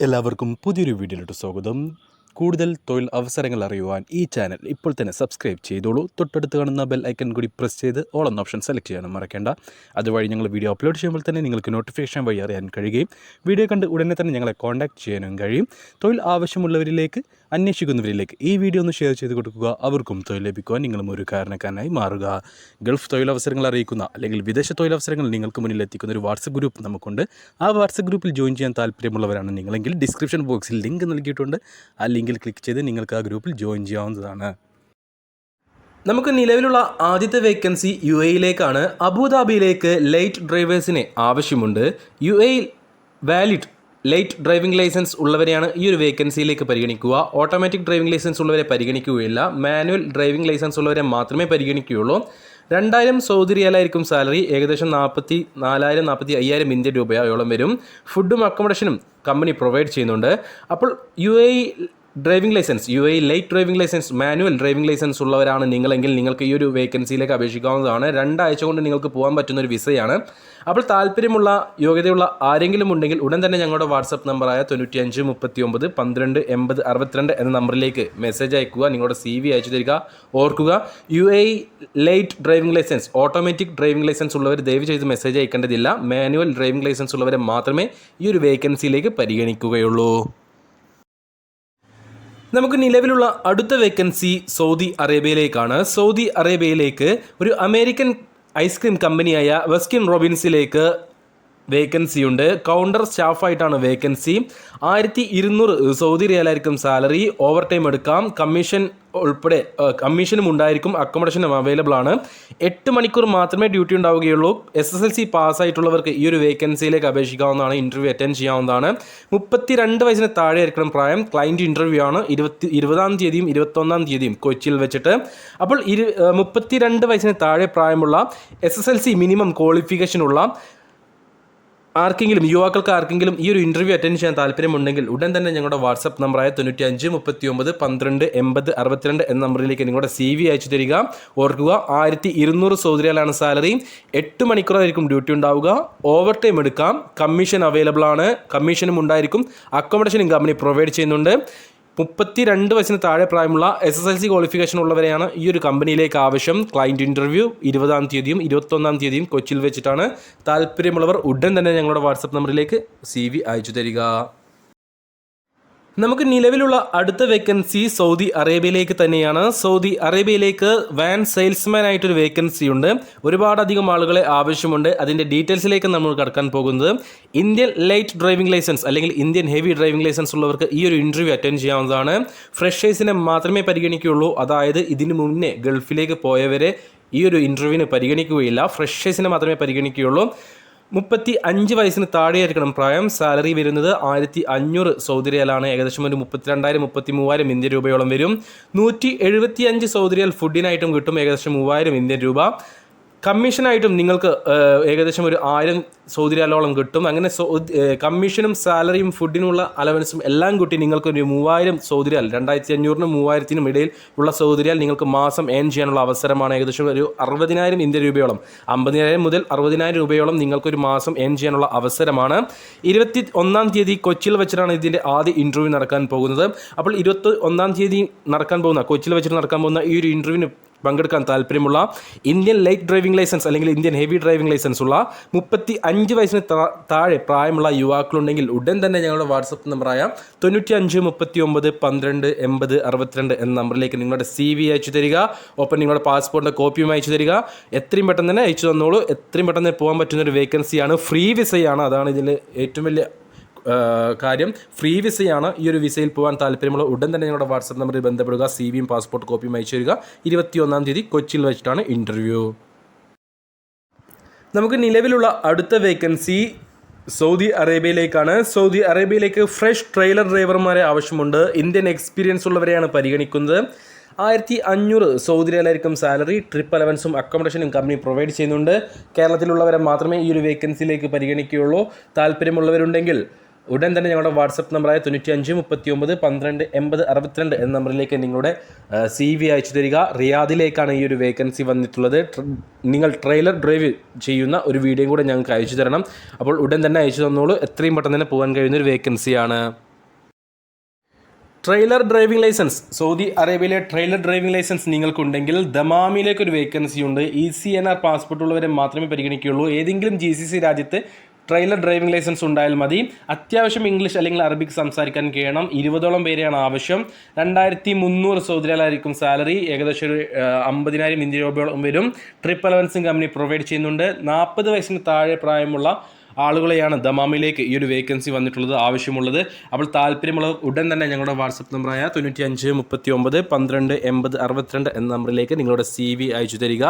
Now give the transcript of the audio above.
എല്ലാവർക്കും പുതിയൊരു വീഡിയോയിലോട്ട് സ്വാഗതം. കൂടുതൽ തൊഴിൽ അവസരങ്ങൾ അറിയുവാൻ ഈ ചാനൽ ഇപ്പോൾ തന്നെ സബ്സ്ക്രൈബ് ചെയ്തോളൂ. തൊട്ടടുത്ത് കാണുന്ന ബെൽ ഐക്കൺ കൂടി പ്രസ് ചെയ്ത് ഓൾ എന്ന ഓപ്ഷൻ സെലക്ട് ചെയ്യാനും മറക്കേണ്ട. അതുവഴി ഞങ്ങൾ വീഡിയോ അപ്ലോഡ് ചെയ്യുമ്പോൾ തന്നെ നിങ്ങൾക്ക് നോട്ടിഫിക്കേഷൻ വഴി അറിയാൻ കഴിയുകയും വീഡിയോ കണ്ട് ഉടനെ തന്നെ ഞങ്ങളെ കോൺടാക്ട് ചെയ്യാനും കഴിയും. തൊഴിൽ ആവശ്യമുള്ളവരിലേക്ക് അന്വേഷിക്കുന്നവരിലേക്ക് ഈ വീഡിയോ ഒന്ന് ഷെയർ ചെയ്ത് കൊടുക്കുക. അവർക്കും തൊഴിൽ ലഭിക്കുവാൻ നിങ്ങളും ഒരു കാരണക്കാരനായി മാറുക. ഗൾഫ് തൊഴിലവസരങ്ങൾ അറിയിക്കുന്ന അല്ലെങ്കിൽ വിദേശ തൊഴിലവസരങ്ങൾ നിങ്ങൾക്ക് മുന്നിൽ എത്തിക്കുന്ന ഒരു വാട്സപ്പ് ഗ്രൂപ്പ് നമുക്കുണ്ട്. ആ വാട്സപ്പ് ഗ്രൂപ്പിൽ ജോയിൻ ചെയ്യാൻ താല്പര്യമുള്ളവരാണ് നിങ്ങളെങ്കിൽ ഡിസ്ക്രിപ്ഷൻ ബോക്സിൽ ലിങ്ക് നൽകിയിട്ടുണ്ട്. ആ ലിങ്കിൽ ക്ലിക്ക് ചെയ്ത് നിങ്ങൾക്ക് ആ ഗ്രൂപ്പിൽ ജോയിൻ ചെയ്യാവുന്നതാണ്. നമുക്ക് നിലവിലുള്ള ആദ്യത്തെ വേക്കൻസി യു എയിലേക്കാണ് അബുദാബിയിലേക്ക് ലൈറ്റ് ഡ്രൈവേഴ്സിനെ ആവശ്യമുണ്ട്. യു എയിൽ വാലിഡ് ലൈറ്റ് ഡ്രൈവിംഗ് ലൈസൻസ് ഉള്ളവരെയാണ് ഈ ഒരു വേക്കൻസിയിലേക്ക് പരിഗണിക്കുക. ഓട്ടോമാറ്റിക് ഡ്രൈവിംഗ് ലൈസൻസ് ഉള്ളവരെ പരിഗണിക്കുകയില്ല. മാനുവൽ ഡ്രൈവിംഗ് ലൈസൻസ് ഉള്ളവരെ മാത്രമേ പരിഗണിക്കുകയുള്ളൂ. രണ്ടായിരം സൗദി റിയാലായിരിക്കും സാലറി ഏകദേശം നാൽപ്പത്തി നാലായിരം നാൽപ്പത്തി അയ്യായിരം ഇന്ത്യൻ രൂപയോളം വരും. ഫുഡും അക്കോമഡേഷനും കമ്പനി പ്രൊവൈഡ് ചെയ്യുന്നുണ്ട്. അപ്പോൾ U A driving licence U A light driving licence manual driving licence ഉള്ളവരാണ് നിങ്ങളെങ്കിൽ നിങ്ങൾക്ക് ഈ ഒരു വേക്കൻസിയിലേക്ക് അപേക്ഷിക്കാവുന്നതാണ്. രണ്ടാഴ്ച കൊണ്ട് നിങ്ങൾക്ക് പോകാൻ പറ്റുന്ന ഒരു വിസയാണ്. അപ്പോൾ താല്പര്യമുള്ള യോഗ്യതയുള്ള ആരെങ്കിലും ഉണ്ടെങ്കിൽ ഉടൻ തന്നെ ഞങ്ങളുടെ വാട്സപ്പ് നമ്പറായ തൊണ്ണൂറ്റി അഞ്ച് മുപ്പത്തി ഒമ്പത് പന്ത്രണ്ട് എൺപത് അറുപത്തിരണ്ട് എന്ന നമ്പറിലേക്ക് മെസ്സേജ് അയക്കുക നിങ്ങളുടെ സി വി അയച്ചു തരിക ഓർക്കുക. U A light driving licence automatic driving licence ഉള്ളവർ ദയവ് ചെയ്ത് മെസ്സേജ് അയക്കേണ്ടതില്ല. മാനുവൽ ഡ്രൈവിംഗ് ലൈസൻസ് ഉള്ളവരെ മാത്രമേ ഈ ഒരു വേക്കൻസിയിലേക്ക് പരിഗണിക്കുകയുള്ളൂ. നമുക്ക് നിലവിലുള്ള അടുത്ത വേക്കൻസി സൗദി അറേബ്യയിലേക്കാണ്. സൗദി അറേബ്യയിലേക്ക് ഒരു അമേരിക്കൻ ഐസ്ക്രീം കമ്പനിയായ വെസ്കിൻ റോബിൻസിലേക്ക് വേക്കൻസി ഉണ്ട്. കൗണ്ടർ സ്റ്റാഫായിട്ടാണ് വേക്കൻസി ആയിരത്തി ഇരുന്നൂറ് സൗദി റിയാലായിരിക്കും സാലറി ഓവർ ടൈം എടുക്കാം. കമ്മീഷൻ ഉൾപ്പെടെ കമ്മീഷനും ഉണ്ടായിരിക്കും അക്കോമഡേഷനും അവൈലബിൾ ആണ്. എട്ട് മണിക്കൂർ മാത്രമേ ഡ്യൂട്ടി ഉണ്ടാവുകയുള്ളൂ. എസ് എസ് എൽ സി പാസ്സായിട്ടുള്ളവർക്ക് ഈ ഒരു വേക്കൻസിയിലേക്ക് അപേക്ഷിക്കാവുന്നതാണ് ഇന്റർവ്യൂ അറ്റൻഡ് ചെയ്യാവുന്നതാണ്. മുപ്പത്തി രണ്ട് വയസ്സിന് താഴെ ആയിരിക്കണം പ്രായം. ക്ലയന്റ് ഇന്റർവ്യൂ ആണ്. ഇരുപത്തി ഇരുപതാം തീയതിയും ഇരുപത്തൊന്നാം തീയതിയും കൊച്ചിയിൽ വെച്ചിട്ട്. അപ്പോൾ ഇരു മുപ്പത്തി രണ്ട് വയസ്സിന് താഴെ പ്രായമുള്ള S S L C minimum ക്വാളിഫിക്കേഷനുള്ള ആർക്കെങ്കിലും യുവാക്കൾക്ക് ആർക്കെങ്കിലും ഈ ഒരു ഇന്റർവ്യൂ അറ്റൻഡ് ചെയ്യാൻ താല്പര്യമുണ്ടെങ്കിൽ ഉടൻ തന്നെ ഞങ്ങളുടെ വാട്സപ്പ് നമ്പറായ തൊണ്ണൂറ്റി അഞ്ച് മുപ്പത്തി ഒമ്പത് പന്ത്രണ്ട് എൺപത് അറുപത്തിരണ്ട് എന്ന നമ്പറിലേക്ക് നിങ്ങളുടെ സി വി അയച്ചു തരിക. ഓർക്കുക ആയിരത്തി ഇരുന്നൂറ് സൗദിയിലാണ് സാലറി എട്ട് മണിക്കൂറായിരിക്കും ഡ്യൂട്ടി ഉണ്ടാവുക. ഓവർ ടൈം എടുക്കാം. കമ്മീഷൻ അവൈലബിൾ ആണ്. കമ്മീഷനും ഉണ്ടായിരിക്കും. അക്കോമഡേഷനും കമ്പനി പ്രൊവൈഡ് ചെയ്യുന്നുണ്ട്. മുപ്പത്തി രണ്ട് വയസ്സിന് താഴെ പ്രായമുള്ള S S L C qualification ഉള്ളവരെയാണ് ഈ ഒരു കമ്പനിയിലേക്ക് ആവശ്യം. ക്ലയന്റ് ഇന്റർവ്യൂ ഇരുപതാം തീയതിയും ഇരുപത്തൊന്നാം തീയതിയും കൊച്ചിയിൽ വെച്ചിട്ടാണ്. താല്പര്യമുള്ളവർ ഉടൻ തന്നെ ഞങ്ങളുടെ വാട്സപ്പ് നമ്പറിലേക്ക് സി വി അയച്ചു തരിക. നമുക്ക് നിലവിലുള്ള അടുത്ത വേക്കൻസി സൗദി അറേബ്യയിലേക്ക് തന്നെയാണ്. സൗദി അറേബ്യയിലേക്ക് വാൻ സെയിൽസ്മാൻ ആയിട്ടൊരു വേക്കൻസി ഉണ്ട്. ഒരുപാടധികം ആളുകളെ ആവശ്യമുണ്ട്. അതിന്റെ ഡീറ്റെയിൽസിലേക്ക് നമ്മൾ കടക്കാൻ പോകുന്നത്. ഇന്ത്യൻ ലൈറ്റ് ഡ്രൈവിംഗ് ലൈസൻസ് അല്ലെങ്കിൽ ഇന്ത്യൻ ഹെവി ഡ്രൈവിംഗ് ലൈസൻസ് ഉള്ളവർക്ക് ഈ ഒരു ഇന്റർവ്യൂ അറ്റൻഡ് ചെയ്യാവുന്നതാണ്. ഫ്രഷേഴ്സിനെ മാത്രമേ പരിഗണിക്കുകയുള്ളൂ. അതായത് ഇതിന് മുന്നേ ഗൾഫിലേക്ക് പോയവരെ ഈ ഒരു ഇന്റർവ്യൂവിന് പരിഗണിക്കുകയില്ല. ഫ്രഷേഴ്സിനെ മാത്രമേ പരിഗണിക്കുകയുള്ളൂ. മുപ്പത്തി അഞ്ച് വയസ്സിന് താഴെയായിരിക്കണം പ്രായം. സാലറി വരുന്നത് ആയിരത്തി അഞ്ഞൂറ് സൗദി റിയാലാണ് ഏകദേശം ഒരു മുപ്പത്തിരണ്ടായിരം മുപ്പത്തി മൂവായിരം ഇന്ത്യൻ രൂപയോളം വരും. നൂറ്റി എഴുപത്തി അഞ്ച് സൗദി റിയാൽ ഫുഡിനായിട്ടും കിട്ടും ഏകദേശം മൂവായിരം ഇന്ത്യൻ രൂപ. കമ്മീഷനായിട്ടും നിങ്ങൾക്ക് ഏകദേശം ഒരു ആയിരം സൗദി റിയാലോളം കിട്ടും. അങ്ങനെ കമ്മീഷനും സാലറിയും ഫുഡിനുള്ള അലവൻസും എല്ലാം കൂട്ടി നിങ്ങൾക്ക് ഒരു മൂവായിരം സൗദി റിയാൽ രണ്ടായിരത്തി അഞ്ഞൂറിനും മൂവായിരത്തിനും ഇടയിൽ ഉള്ള സൗദി റിയാൽ നിങ്ങൾക്ക് മാസം ഏൺ ചെയ്യാനുള്ള അവസരമാണ്. ഏകദേശം ഒരു അറുപതിനായിരം ഇന്ത്യൻ രൂപയോളം അമ്പതിനായിരം മുതൽ അറുപതിനായിരം രൂപയോളം നിങ്ങൾക്കൊരു മാസം ഏൺ ചെയ്യാനുള്ള അവസരമാണ്. ഇരുപത്തി ഒന്നാം തീയതി കൊച്ചിയിൽ വെച്ചിട്ടാണ് ഇതിന്റെ ആദ്യ ഇന്റർവ്യൂ നടക്കാൻ പോകുന്നത്. അപ്പോൾ ഇരുപത്തി ഒന്നാം തീയതി നടക്കാൻ പോകുന്ന കൊച്ചിയിൽ വെച്ചിട്ട് നടക്കാൻ പോകുന്ന ഈ ഒരു ഇന്റർവ്യൂവിന് പങ്കെടുക്കാൻ താല്പര്യമുള്ള ഇന്ത്യൻ ലൈറ്റ് ഡ്രൈവിംഗ് ലൈസൻസ് അല്ലെങ്കിൽ ഇന്ത്യൻ ഹെവി ഡ്രൈവിംഗ് ലൈസൻസ് ഉള്ള മുപ്പത്തി അഞ്ച് വയസ്സിന് താഴെ പ്രായമുള്ള യുവാക്കളുണ്ടെങ്കിൽ ഉടൻ തന്നെ ഞങ്ങളുടെ വാട്സപ്പ് നമ്പറായ തൊണ്ണൂറ്റി അഞ്ച് മുപ്പത്തി ഒമ്പത് പന്ത്രണ്ട് എൺപത് അറുപത്തിരണ്ട് എന്ന നമ്പറിലേക്ക് നിങ്ങളുടെ സി വി അയച്ചു തരിക. ഒപ്പം നിങ്ങളുടെ പാസ്പോർട്ടിന്റെ കോപ്പിയും അയച്ചു തരിക. എത്രയും പെട്ടെന്ന് തന്നെ അയച്ചു തന്നോളൂ. എത്രയും പെട്ടെന്ന് പോകാൻ പറ്റുന്ന ഒരു വേക്കൻസിയാണ് ഫ്രീ വിസയാണ് അതാണ് ഇതിൽ ഏറ്റവും വലിയ കാര്യം. ഫ്രീ വിസയാണ് ഈ ഒരു വിസയിൽ പോകാൻ താല്പര്യമുള്ള ഉടൻ തന്നെ ഞങ്ങളുടെ വാട്സപ്പ് നമ്പറിൽ ബന്ധപ്പെടുക. സി വിയും പാസ്പോർട്ട് കോപ്പിയും അയച്ചു തരിക. ഇരുപത്തിയൊന്നാം തീയതി കൊച്ചിയിൽ വെച്ചിട്ടാണ് ഇന്റർവ്യൂ നമുക്ക് നിലവിലുള്ള അടുത്ത വേക്കൻസി സൗദി അറേബ്യയിലേക്കാണ്. സൗദി അറേബ്യയിലേക്ക് ഫ്രഷ് ട്രെയിലർ ഡ്രൈവർമാരെ ആവശ്യമുണ്ട്. ഇന്ത്യൻ എക്സ്പീരിയൻസ് ഉള്ളവരെയാണ് പരിഗണിക്കുന്നത്. ആയിരത്തി അഞ്ഞൂറ് സൗദി റിയാലായിരിക്കും സാലറി ട്രിപ്പ് അലവൻസും അക്കോമഡേഷനും കമ്പനി പ്രൊവൈഡ് ചെയ്യുന്നുണ്ട്. കേരളത്തിലുള്ളവരെ മാത്രമേ ഈ ഒരു വേക്കൻസിയിലേക്ക് പരിഗണിക്കുകയുള്ളൂ. താല്പര്യമുള്ളവരുണ്ടെങ്കിൽ ഉടൻ തന്നെ ഞങ്ങളുടെ വാട്സപ്പ് നമ്പറായ തൊണ്ണൂറ്റി അഞ്ച് മുപ്പത്തി ഒമ്പത് പന്ത്രണ്ട് എൺപത് അറുപത്തിരണ്ട് എന്ന നമ്പറിലേക്ക് നിങ്ങളുടെ സി വി അയച്ചു തരിക. റിയാദിലേക്കാണ് ഈ ഒരു വേക്കൻസി വന്നിട്ടുള്ളത്. നിങ്ങൾ ട്രെയിലർ ഡ്രൈവ് ചെയ്യുന്ന ഒരു വീഡിയോയും കൂടെ ഞങ്ങൾക്ക് അയച്ചു തരണം. അപ്പോൾ ഉടൻ തന്നെ അയച്ചു തന്നോളൂ. എത്രയും പെട്ടെന്ന് തന്നെ പോകാൻ കഴിയുന്ന ഒരു വേക്കൻസിയാണ് ട്രെയിലർ ഡ്രൈവിംഗ് ലൈസൻസ് സൗദി അറേബ്യയിലെ ട്രെയിലർ ഡ്രൈവിംഗ് ലൈസൻസ് നിങ്ങൾക്കുണ്ടെങ്കിൽ ദമാമിലേക്ക് ഒരു വേക്കൻസി ഉണ്ട്. E C N R passport ഉള്ളവരെ മാത്രമേ പരിഗണിക്കുകയുള്ളൂ. ഏതെങ്കിലും ജി സി സി രാജ്യത്ത് ട്രെയിലർ ഡ്രൈവിംഗ് ലൈസൻസ് ഉണ്ടായാൽ മതി. അത്യാവശ്യം ഇംഗ്ലീഷ് അല്ലെങ്കിൽ അറബിക് സംസാരിക്കാൻ കഴിയണം. ഇരുപതോളം പേരെയാണ് ആവശ്യം. രണ്ടായിരത്തി മുന്നൂറ് സൗദിയാലായിരിക്കും സാലറി. ഏകദേശം ഒരു അമ്പതിനായിരം ഇന്ത്യ രൂപയോളം വരും. ട്രിപ്പ് അലവൻസും കമ്പനി പ്രൊവൈഡ് ചെയ്യുന്നുണ്ട്. നാൽപ്പത് വയസ്സിന് താഴെ പ്രായമുള്ള ആളുകളെയാണ് ദമാമിലേക്ക് ഈ ഒരു വേക്കൻസി വന്നിട്ടുള്ളത് ആവശ്യമുള്ളത്. അപ്പോൾ താല്പര്യമുള്ള ഉടൻ തന്നെ ഞങ്ങളുടെ വാട്സപ്പ് നമ്പറായ തൊണ്ണൂറ്റി അഞ്ച് മുപ്പത്തി ഒമ്പത് പന്ത്രണ്ട് എൺപത് അറുപത്തിരണ്ട് എന്ന നമ്പറിലേക്ക് നിങ്ങളുടെ സി വി അയച്ചു തരിക.